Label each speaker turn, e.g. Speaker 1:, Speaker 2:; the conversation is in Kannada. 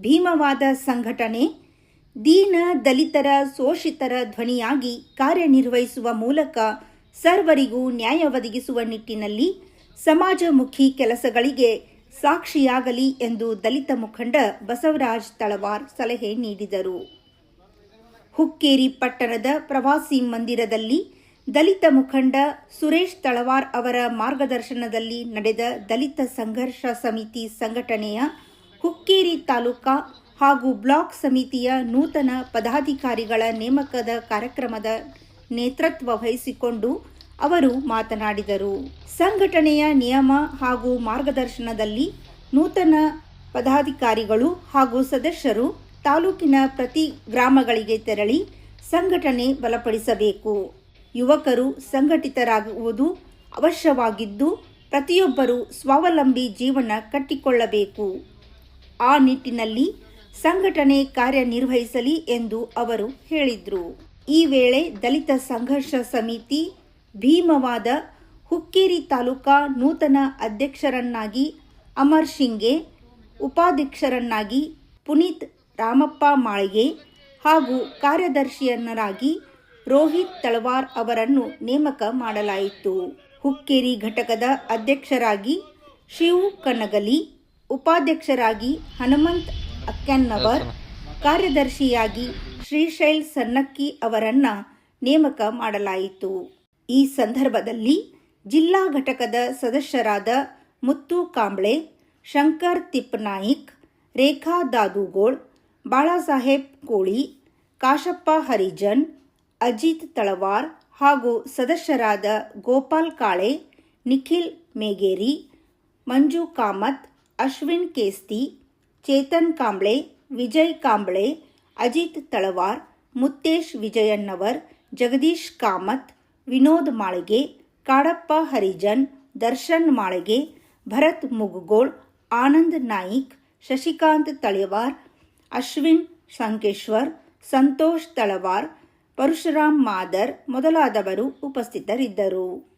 Speaker 1: ಭೀಮವಾದ ಸಂಘಟನೆ ದೀನ ದಲಿತರ ಶೋಷಿತರ ಧ್ವನಿಯಾಗಿ ಕಾರ್ಯನಿರ್ವಹಿಸುವ ಮೂಲಕ ಸರ್ವರಿಗೂ ನ್ಯಾಯ ಒದಗಿಸುವ ನಿಟ್ಟಿನಲ್ಲಿ ಸಮಾಜಮುಖಿ ಕೆಲಸಗಳಿಗೆ ಸಾಕ್ಷಿಯಾಗಲಿ ಎಂದು ದಲಿತ ಮುಖಂಡ ಬಸವರಾಜ್ ತಳವಾರ್ ಸಲಹೆ ನೀಡಿದರು. ಹುಕ್ಕೇರಿ ಪಟ್ಟಣದ ಪ್ರವಾಸಿ ಮಂದಿರದಲ್ಲಿ ದಲಿತ ಮುಖಂಡ ಸುರೇಶ್ ತಳವಾರ್ ಅವರ ಮಾರ್ಗದರ್ಶನದಲ್ಲಿ ನಡೆದ ದಲಿತ ಸಂಘರ್ಷ ಸಮಿತಿ ಸಂಘಟನೆಯ ಹುಕ್ಕೇರಿ ತಾಲೂಕಾ ಹಾಗೂ ಬ್ಲಾಕ್ ಸಮಿತಿಯ ನೂತನ ಪದಾಧಿಕಾರಿಗಳ ನೇಮಕದ ಕಾರ್ಯಕ್ರಮದ ನೇತೃತ್ವ ವಹಿಸಿಕೊಂಡು ಅವರು ಮಾತನಾಡಿದರು. ಸಂಘಟನೆಯ ನಿಯಮ ಹಾಗೂ ಮಾರ್ಗದರ್ಶನದಲ್ಲಿ ನೂತನ ಪದಾಧಿಕಾರಿಗಳು ಹಾಗೂ ಸದಸ್ಯರು ತಾಲೂಕಿನ ಪ್ರತಿ ಗ್ರಾಮಗಳಿಗೆ ತೆರಳಿ ಸಂಘಟನೆ ಬಲಪಡಿಸಬೇಕು. ಯುವಕರು ಸಂಘಟಿತರಾಗುವುದು ಅವಶ್ಯವಾಗಿದ್ದು, ಪ್ರತಿಯೊಬ್ಬರು ಸ್ವಾವಲಂಬಿ ಜೀವನ ಕಟ್ಟಿಕೊಳ್ಳಬೇಕು. ಆ ನಿಟ್ಟಿನಲ್ಲಿ ಸಂಘಟನೆ ಕಾರ್ಯನಿರ್ವಹಿಸಲಿ ಎಂದು ಅವರು ಹೇಳಿದರು. ಈ ವೇಳೆ ದಲಿತ ಸಂಘರ್ಷ ಸಮಿತಿ ಭೀಮವಾದ ಹುಕ್ಕೇರಿ ತಾಲೂಕಾ ನೂತನ ಅಧ್ಯಕ್ಷರನ್ನಾಗಿ ಅಮರ್ ಶಿಂಗೆ, ಉಪಾಧ್ಯಕ್ಷರನ್ನಾಗಿ ಪುನೀತ್ ರಾಮಪ್ಪ ಮಾಳಿಗೆ ಹಾಗೂ ಕಾರ್ಯದರ್ಶಿಯನ್ನರಾಗಿ ರೋಹಿತ್ ತಳವಾರ್ ಅವರನ್ನು ನೇಮಕ ಮಾಡಲಾಯಿತು. ಹುಕ್ಕೇರಿ ಘಟಕದ ಅಧ್ಯಕ್ಷರಾಗಿ ಶಿವು ಕನಗಲಿ ಉಪಾಧ್ಯಕ್ಷರಾಗಿ ಹನುಮಂತ್ ಅಕ್ಕನ್ನವರ್ ಕಾರ್ಯದರ್ಶಿಯಾಗಿ ಶ್ರೀಶೈಲ್ ಸನ್ನಕ್ಕಿ ಅವರನ್ನ ನೇಮಕ ಮಾಡಲಾಯಿತು. ಈ ಸಂದರ್ಭದಲ್ಲಿ ಜಿಲ್ಲಾ ಘಟಕದ ಸದಸ್ಯರಾದ ಮುತ್ತು ಕಾಂಬ್ಳೆ, ಶಂಕರ್ ತಿಪ್ಪನಾಯಿಕ್, ರೇಖಾ ದಾದುಗೋಳ್, ಬಾಳಾಸಾಹೇಬ್ ಕೋಳಿ, ಕಾಶಪ್ಪ ಹರಿಜನ್, ಅಜಿತ್ ತಳವಾರ್ ಹಾಗೂ ಸದಸ್ಯರಾದ ಗೋಪಾಲ್ ಕಾಳೆ, ನಿಖಿಲ್ ಮೇಗೇರಿ, ಮಂಜು ಕಾಮತ್ ಅಶ್ವಿನ್ ಕೇಸ್ತಿ, ಚೇತನ್ ಕಾಂಬ್ಳೆ, ವಿಜಯ್ ಕಾಂಬ್ಳೆ, ಅಜಿತ್ ತಳವಾರ್, ಮುತ್ತೇಶ್ ವಿಜಯಣ್ಣವರ್, ಜಗದೀಶ್ ಕಾಮತ್, ವಿನೋದ್ ಮಾಳಿಗೆ, ಕಾಡಪ್ಪ ಹರಿಜನ್, ದರ್ಶನ್ ಮಾಳಿಗೆ, ಭರತ್ ಮುಗುಗೋಳ್, ಆನಂದ್ ನಾಯಿಕ್, ಶಶಿಕಾಂತ್ ತಳವಾರ್, ಅಶ್ವಿನ್ ಸಂಕೇಶ್ವರ್ ಸಂತೋಷ್ ತಳವಾರ್, ಪರಶುರಾಮ್ ಮಾದರ್ ಮೊದಲಾದವರು ಉಪಸ್ಥಿತರಿದ್ದರು.